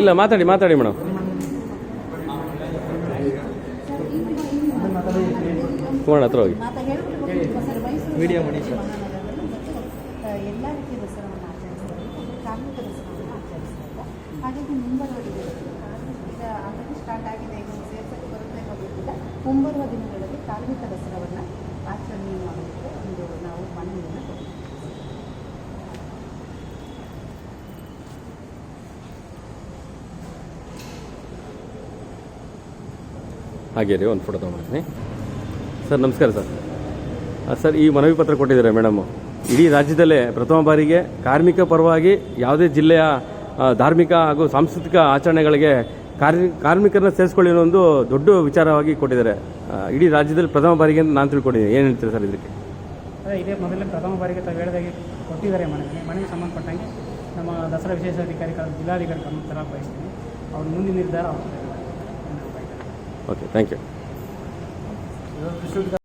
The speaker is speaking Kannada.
ಇಲ್ಲ ಮಾತಾಡಿ ಮಾತಾಡಿ ಮೇಡಮ್. ಕುಮಾರ್ ಹತ್ರ ಹೋಗಿ. ವಿಡಿಯೋ ಮಾಡಿ ಸರ್. ಎಲ್ಲ ರೀತಿಯ ದಸರಾವನ್ನು ಆಚರಿಸ್ತಾರೆ ಕಾರ್ಮಿಕ ದಸರಾವನ್ನು ಆಚರಿಸ್ತಾರೆ ಹಾಗಾಗಿ ಮುಂಬರುವ ಈಗ ಆಲ್ರೆಡಿ ಸ್ಟಾರ್ಟ್ ಆಗಿದೆ ಈಗ ಸೇರ್ಸಕ್ಕೆ ಬರುತ್ತೆ ಗೊತ್ತಿಲ್ಲ ಮುಂಬರುವ ದಿನಗಳಲ್ಲಿ ಕಾರ್ಮಿಕ ದಸರಾವನ್ನು ಹಾಗೆ ರೀ ಒಂದು ಫೋಟೋ ತೊಗೊಂಡಿದ್ದೀನಿ ಸರ್, ನಮಸ್ಕಾರ ಸರ್. ಸರ್, ಈ ಮನವಿ ಪತ್ರ ಕೊಟ್ಟಿದ್ದಾರೆ ಮೇಡಮ್? ಇಡೀ ರಾಜ್ಯದಲ್ಲೇ ಪ್ರಥಮ ಬಾರಿಗೆ ಕಾರ್ಮಿಕ ಪರವಾಗಿ ಯಾವುದೇ ಜಿಲ್ಲೆಯ ಧಾರ್ಮಿಕ ಹಾಗೂ ಸಾಂಸ್ಕೃತಿಕ ಆಚರಣೆಗಳಿಗೆ ಕಾರ್ಮಿ, ಕಾರ್ಮಿಕರನ್ನ ಸೇರಿಸ್ಕೊಳ್ಳಿ ಒಂದು ದೊಡ್ಡ ವಿಚಾರವಾಗಿ ಕೊಟ್ಟಿದ್ದಾರೆ. ಇಡೀ ರಾಜ್ಯದಲ್ಲಿ ಪ್ರಥಮ ಬಾರಿಗೆ ಅಂತ ನಾನು ತಿಳ್ಕೊಂಡಿದ್ದೀನಿ. ಏನು ಹೇಳ್ತೀರಾ ಸರ್ ಇದಕ್ಕೆ? ಇದೇ ಮೊದಲೇ ಪ್ರಥಮ ಬಾರಿಗೆ ತಾವು ಹೇಳಿದಾಗೆ ಕೊಟ್ಟಿದ್ದಾರೆ ಮನೆಗೆ ಮನೆಗೆ ಸಂಬಂಧಪಟ್ಟಂಗೆ ನಮ್ಮ ದಸರಾ ವಿಶೇಷಾಧಿಕಾರಿ ಜಿಲ್ಲಾಧಿಕಾರಿ ಗಮನ ಬಯಸ್ತೀನಿ. ಅವ್ರ ಮುಂದಿನ ನಿರ್ಧಾರ ಓಕೆ ಥ್ಯಾಂಕ್ ಯು ಇವಾಗ ಕೃಷಿ